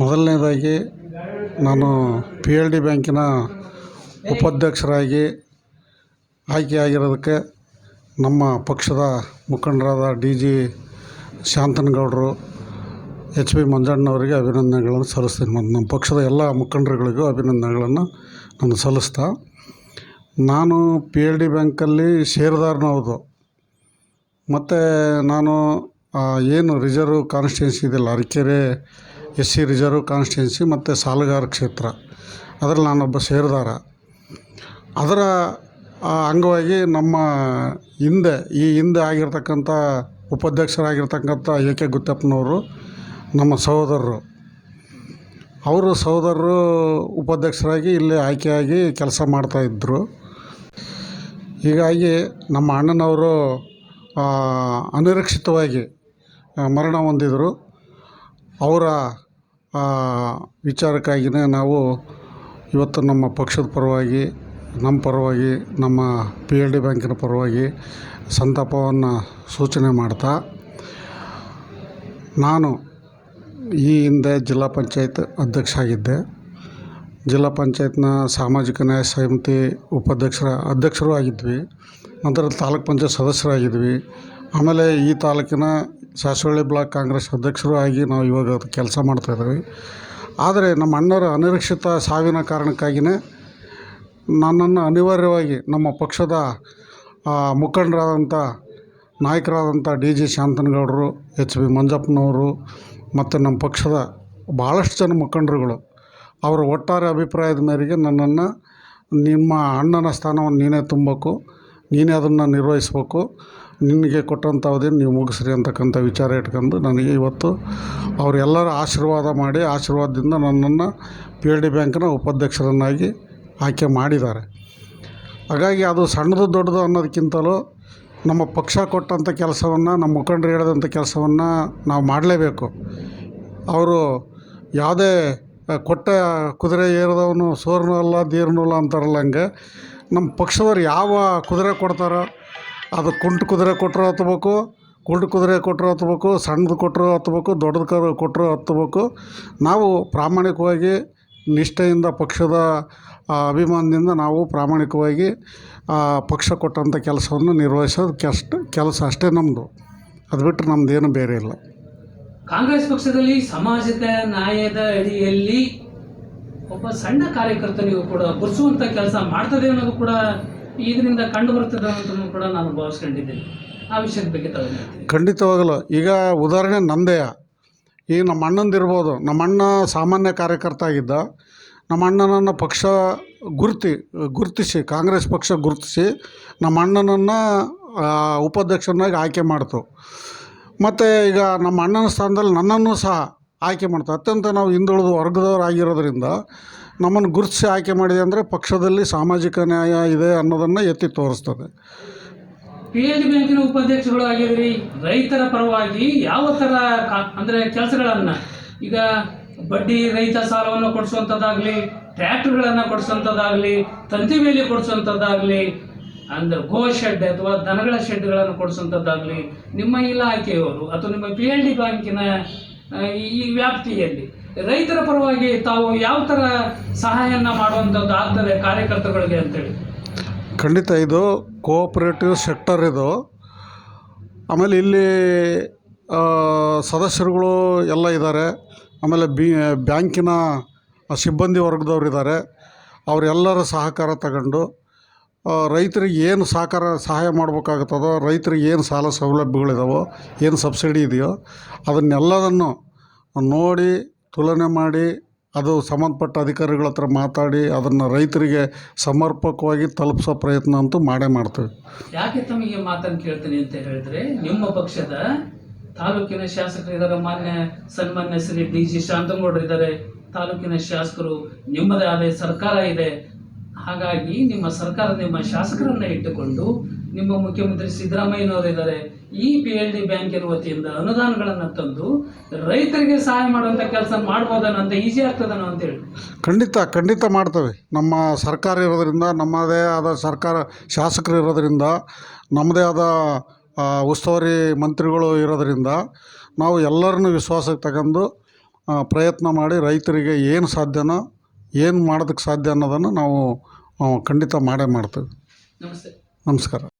ಮೊದಲನೇದಾಗಿ ನಾನು P L D ಬ್ಯಾಂಕಿನ ಉಪಾಧ್ಯಕ್ಷರಾಗಿ ಆಯ್ಕೆಯಾಗಿರೋದಕ್ಕೆ ನಮ್ಮ ಪಕ್ಷದ ಮುಖಂಡರಾದ ಡಿ ಜಿ ಶಾಂತನಗೌಡರು, ಎಚ್ ಬಿ ಮಂಜಣ್ಣವರಿಗೆ ಅಭಿನಂದನೆಗಳನ್ನು ಸಲ್ಲಿಸ್ತೀನಿ. ಮತ್ತು ನಮ್ಮ ಪಕ್ಷದ ಎಲ್ಲ ಮುಖಂಡರುಗಳಿಗೂ ಅಭಿನಂದನೆಗಳನ್ನು ನಾನು ಸಲ್ಲಿಸ್ತಾ, ನಾನು ಪಿ ಎಲ್ ಡಿ ಬ್ಯಾಂಕಲ್ಲಿ ಷೇರುದಾರನೂ ಹೌದು. ಮತ್ತು ನಾನು ಏನು ರಿಸರ್ವ್ ಕಾನ್ಸ್ಟಿಟ್ಯೂನ್ಸಿ ಇದೆಯಲ್ಲ, Arakere S C reserve constituency ಮತ್ತು ಸಾಲಗಾರ ಕ್ಷೇತ್ರ. ಅದರಲ್ಲಿ ನಾನೊಬ್ಬ ಸೇರಿದಾರ. ಅದರ ಅಂಗವಾಗಿ ನಮ್ಮ ಹಿಂದೆ, ಈ ಹಿಂದೆ ಆಗಿರ್ತಕ್ಕಂಥ ಉಪಾಧ್ಯಕ್ಷರಾಗಿರ್ತಕ್ಕಂಥ ಎ ಕೆ ಗುತ್ತಪ್ಪನವರು ನಮ್ಮ ಸಹೋದರರು. ಅವರು ಸಹೋದರರು ಉಪಾಧ್ಯಕ್ಷರಾಗಿ ಇಲ್ಲಿ ಆಯ್ಕೆಯಾಗಿ ಕೆಲಸ ಮಾಡ್ತಾಯಿದ್ರು ಹೀಗಾಗಿ ನಮ್ಮ ಅಣ್ಣನವರು ಅನಿರೀಕ್ಷಿತವಾಗಿ ಮರಣ ಹೊಂದಿದರು. ಅವರ ವಿಚಾರಕ್ಕಾಗಿಯೇ ನಾವು ಇವತ್ತು ನಮ್ಮ ಪಕ್ಷದ ಪರವಾಗಿ, ನಮ್ಮ ಪರವಾಗಿ, ನಮ್ಮ ಪಿ ಎಲ್ ಡಿ ಬ್ಯಾಂಕಿನ ಪರವಾಗಿ ಸಂತಾಪವನ್ನು ಸೂಚನೆ ಮಾಡ್ತಾ, ನಾನು ಈ ಹಿಂದೆ ಜಿಲ್ಲಾ ಪಂಚಾಯತ್ ಅಧ್ಯಕ್ಷ ಆಗಿದ್ದೆ ಜಿಲ್ಲಾ ಪಂಚಾಯತ್ನ ಸಾಮಾಜಿಕ ನ್ಯಾಯ ಸಮಿತಿ ಉಪಾಧ್ಯಕ್ಷರ ಅಧ್ಯಕ್ಷರೂ ಆಗಿದ್ವಿ. ನಂತರ ತಾಲೂಕು ಪಂಚಾಯತ್ ಸದಸ್ಯರಾಗಿದ್ವಿ. ಆಮೇಲೆ ಈ ತಾಲೂಕಿನ ಸಾಸವಳ್ಳಿ ಬ್ಲಾಕ್ ಕಾಂಗ್ರೆಸ್ ಅಧ್ಯಕ್ಷರು ಆಗಿ ನಾವು ಇವಾಗ ಕೆಲಸ ಮಾಡ್ತಾಯಿದ್ದೀವಿ ಆದರೆ ನಮ್ಮ ಅಣ್ಣರ ಅನಿರೀಕ್ಷಿತ ಸಾವಿನ ಕಾರಣಕ್ಕಾಗಿಯೇ ನನ್ನನ್ನು ಅನಿವಾರ್ಯವಾಗಿ ನಮ್ಮ ಪಕ್ಷದ ಮುಖಂಡರಾದಂಥ ನಾಯಕರಾದಂಥ ಡಿ ಜಿ ಶಾಂತನಗೌಡರು, ಎಚ್ ಬಿ ಮಂಜಪ್ಪನವರು ಮತ್ತು ನಮ್ಮ ಪಕ್ಷದ ಭಾಳಷ್ಟು ಜನ ಮುಖಂಡರುಗಳು ಅವರ ಒಟ್ಟಾರೆ ಅಭಿಪ್ರಾಯದ ಮೇರೆಗೆ ನನ್ನನ್ನು ನಿಮ್ಮ ಅಣ್ಣನ ಸ್ಥಾನವನ್ನು ನೀನೇ ತುಂಬಬೇಕು, ನೀನೇ ಅದನ್ನು ನಿರ್ವಹಿಸ್ಬೇಕು. ನಿನಗೆ ಕೊಟ್ಟಂಥ ಅವಧಿಯನ್ನು ನೀವು ಮುಗಿಸ್ರಿ ಅಂತಕ್ಕಂಥ ವಿಚಾರ ಇಟ್ಕೊಂಡು ನನಗೆ ಇವತ್ತು ಅವರೆಲ್ಲರ ಆಶೀರ್ವಾದ ಮಾಡಿ ಆಶೀರ್ವಾದದಿಂದ ನನ್ನನ್ನು ಪಿ ಎಲ್ ಡಿ ಬ್ಯಾಂಕ್ನ ಉಪಾಧ್ಯಕ್ಷರನ್ನಾಗಿ ಆಯ್ಕೆ ಮಾಡಿದ್ದಾರೆ. ಹಾಗಾಗಿ ಅದು ಸಣ್ಣದು ದೊಡ್ಡದು ಅನ್ನೋದಕ್ಕಿಂತಲೂ ನಮ್ಮ ಪಕ್ಷ ಕೊಟ್ಟಂಥ ಕೆಲಸವನ್ನು, ನಮ್ಮ ಮುಖಂಡರು ಹೇಳಿದಂಥ ಕೆಲಸವನ್ನು ನಾವು ಮಾಡಲೇಬೇಕು. ಅವರು ಯಾವುದೇ ಕೊಟ್ಟ ಕುದುರೆ ಏರಿದವನು ಸೋರ್ನೂ ಅಲ್ಲ ದೀರ್ನೂ ಅಲ್ಲ ಅಂತಾರಲ್ಲ ಹಂಗೆ, ನಮ್ಮ ಪಕ್ಷದವ್ರು ಯಾವ ಕುದುರೆ ಕೊಡ್ತಾರೋ ಅದು ಕುಂಟು ಕುದುರೆ ಕೊಟ್ಟರು ಹತ್ಬೇಕು, ಕುಂಟು ಕುದುರೆ ಕೊಟ್ಟರು ಹತ್ಬೇಕು, ಸಣ್ಣದು ಕೊಟ್ಟರು ಹತ್ಬೇಕು, ದೊಡ್ಡದು ಕರು ಕೊಟ್ಟರು ಹತ್ಬೇಕು. ನಾವು ಪ್ರಾಮಾಣಿಕವಾಗಿ ನಿಷ್ಠೆಯಿಂದ ಪಕ್ಷದ ಅಭಿಮಾನದಿಂದ ನಾವು ಪ್ರಾಮಾಣಿಕವಾಗಿ ಪಕ್ಷ ಕೊಟ್ಟಂಥ ಕೆಲಸವನ್ನು ನಿರ್ವಹಿಸೋದು ಕೆಷ್ಟ, ಕೆಲಸ ಅಷ್ಟೇ ನಮ್ಮದು ಅದು ಬಿಟ್ಟರೆ ನಮ್ದು ಏನು ಬೇರೆ ಇಲ್ಲ. ಕಾಂಗ್ರೆಸ್ ಪಕ್ಷದಲ್ಲಿ ಸಮಾಜದ ನ್ಯಾಯದ ಅಡಿಯಲ್ಲಿ ಒಬ್ಬ ಸಣ್ಣ ಕಾರ್ಯಕರ್ತನಿಗೂ ಕೂಡ ಗುರುಸುವಂಥ ಕೆಲಸ ಮಾಡ್ತದೆ ಅನ್ನೋದು ಕೂಡ ಇದರಿಂದ ಕಂಡು ಬರ್ತದೆ ಅಂತ ಕೂಡ ನಾನು ಭಾವಿಸ್ಕೊಂಡಿದ್ದೇನೆ. ಆ ವಿಷಯದ ಬಗ್ಗೆ ಖಂಡಿತವಾಗಲು. ಈಗ ಉದಾಹರಣೆ ನಂದೆಯ. ಈಗ ನಮ್ಮ ಅಣ್ಣಂದಿರ್ಬೋದು, ನಮ್ಮ ಅಣ್ಣ ಸಾಮಾನ್ಯ ಕಾರ್ಯಕರ್ತ ಆಗಿದ್ದ ನಮ್ಮ ಅಣ್ಣನನ್ನು ಪಕ್ಷ ಗುರುತಿ, ಗುರುತಿಸಿ, ಕಾಂಗ್ರೆಸ್ ಪಕ್ಷ ಗುರುತಿಸಿ ನಮ್ಮ ಅಣ್ಣನನ್ನು ಉಪಾಧ್ಯಕ್ಷನಾಗಿ ಆಯ್ಕೆ ಮಾಡ್ತು. ಮತ್ತು ಈಗ ನಮ್ಮ ಅಣ್ಣನ ಸ್ಥಾನದಲ್ಲಿ ನನ್ನನ್ನು ಸಹ ಆಯ್ಕೆ ಮಾಡ್ತು. ಅತ್ಯಂತ ನಾವು ಹಿಂದುಳಿದ ವರ್ಗದವ್ರು ಆಗಿರೋದ್ರಿಂದ ನಮ್ಮನ್ನು ಗುರುತಿಸಿ ಆಯ್ಕೆ ಮಾಡಿದೆ ಅಂದರೆ ಪಕ್ಷದಲ್ಲಿ ಸಾಮಾಜಿಕ ನ್ಯಾಯ ಇದೆ ಅನ್ನೋದನ್ನು ಎತ್ತಿ ತೋರಿಸ್ತದೆ. ಪಿ ಎಚ್ ಬ್ಯಾಂಕಿನ ಉಪಾಧ್ಯಕ್ಷಗಳು ಆಗಿದ್ರಿ, ರೈತರ ಪರವಾಗಿ ಯಾವ ಥರ ಅಂದರೆ ಕೆಲಸಗಳನ್ನ, ಈಗ ಬಡ್ಡಿ ರೈತ ಸಾಲವನ್ನು ಕೊಡಿಸುವಂಥದ್ದಾಗಲಿ, ಟ್ರ್ಯಾಕ್ಟರ್ಗಳನ್ನು ಕೊಡಿಸುವಂಥದ್ದಾಗಲಿ, ತಂತಿ ಬೇಲಿ ಕೊಡಿಸುವಂಥದ್ದಾಗಲಿ, ಅಂದ್ರೆ ಗೋ ಶೆಡ್ ಅಥವಾ ದನಗಳ ಶೆಡ್ಗಳನ್ನು ಕೊಡಿಸುವಂಥದ್ದಾಗಲಿ, ನಿಮ್ಮ ಇಲಾಖೆಯವರು ಅಥವಾ ನಿಮ್ಮ ಪಿ ಎಲ್ ಡಿ ಬ್ಯಾಂಕಿನ ಈ ವ್ಯಾಪ್ತಿಯಲ್ಲಿ ರೈತರ ಪರವಾಗಿ ತಾವು ಯಾವ ತರ ಸಹಾಯನ ಮಾಡುವಂಥದ್ದು ಆಗ್ತದೆ ಕಾರ್ಯಕರ್ತರುಗಳಿಗೆ ಅಂತೇಳಿ? ಖಂಡಿತ ಇದು ಕೋಆಪರೇಟಿವ್ ಸೆಕ್ಟರ್ ಇದು. ಆಮೇಲೆ ಇಲ್ಲಿ ಸದಸ್ಯರುಗಳು ಎಲ್ಲ ಇದ್ದಾರೆ. ಆಮೇಲೆ ಬಿ, ಬ್ಯಾಂಕಿನ ಸಿಬ್ಬಂದಿ ವರ್ಗದವ್ರು ಇದ್ದಾರೆ. ಅವರೆಲ್ಲರ ಸಹಕಾರ ತಗೊಂಡು ರೈತರಿಗೆ ಏನು ಸಹಕಾರ ಸಹಾಯ ಮಾಡಬೇಕಾಗುತ್ತದೋ, ರೈತರಿಗೆ ಏನು ಸಾಲ ಸೌಲಭ್ಯಗಳಿದಾವೋ, ಏನು ಸಬ್ಸಿಡಿ ಇದೆಯೋ, ಅದನ್ನೆಲ್ಲದನ್ನು ನೋಡಿ ತುಲನೆ ಮಾಡಿ, ಅದು ಸಂಬಂಧಪಟ್ಟ ಅಧಿಕಾರಿಗಳ ಹತ್ರ ಮಾತಾಡಿ, ಅದನ್ನು ರೈತರಿಗೆ ಸಮರ್ಪಕವಾಗಿ ತಲುಪಿಸೋ ಪ್ರಯತ್ನ ಅಂತೂ ಮಾಡೇ ಮಾಡ್ತೀವಿ. ಯಾಕೆ ತಮಗೆ ಮಾತನ್ನು ಕೇಳ್ತೀನಿ ಅಂತ ಹೇಳಿದ್ರೆ, ನಿಮ್ಮ ಪಕ್ಷದ ತಾಲೂಕಿನ ಶಾಸಕರು ಇದ್ದಾರೆ, ಮಾನ್ಯ ಸನ್ಮಾನ್ಯ ಶ್ರೀ ಡಿ ಜಿ ಶಾಂತಗೌಡರು ಇದ್ದಾರೆ. ತಾಲೂಕಿನ ಶಾಸಕರು ನಿಮ್ಮದೇ ಆದ ಸರ್ಕಾರ ಇದೆ. ಹಾಗಾಗಿ ನಿಮ್ಮ ಸರ್ಕಾರ ನಿಮ್ಮ ಶಾಸಕರನ್ನ ಇಟ್ಟುಕೊಂಡು ನಿಮ್ಮ ಮುಖ್ಯಮಂತ್ರಿ ಸಿದ್ದರಾಮಯ್ಯನವರು ಇದ್ದಾರೆ ಈ ಪಿ ಎಲ್ ಡಿ ಬ್ಯಾಂಕಿನ ವತಿಯಿಂದ ಅನುದಾನಗಳನ್ನು ತಂದು ರೈತರಿಗೆ ಸಹಾಯ ಮಾಡುವಂತ ಕೆಲಸ ಮಾಡ್ಬೋದನಂತ ಈಸಿ ಆಗ್ತದನೋ ಅಂತೇಳಿ ಖಂಡಿತ ಖಂಡಿತ ಮಾಡ್ತವೆ. ನಮ್ಮ ಸರ್ಕಾರ ಇರೋದರಿಂದ ನಮ್ಮದೇ ಆದ ಸರ್ಕಾರ ಶಾಸಕರು ಇರೋದರಿಂದ ನಮ್ಮದೇ ಆದ ಉಸ್ತುವಾರಿ ಮಂತ್ರಿಗಳು ಇರೋದರಿಂದ ನಾವು ಎಲ್ಲರನ್ನು ವಿಶ್ವಾಸಕ್ಕೆ ತಗೊಂಡು ಪ್ರಯತ್ನ ಮಾಡಿ ರೈತರಿಗೆ ಏನು ಸಾಧ್ಯನೋ ಏನು ಮಾಡೋದಕ್ಕೆ ಸಾಧ್ಯ ಅನ್ನೋದನ್ನು ನಾವು ಖಂಡಿತ ಮಾಡೇ ಮಾಡ್ತೇವೆ. ನಮಸ್ತೆ. ನಮಸ್ಕಾರ.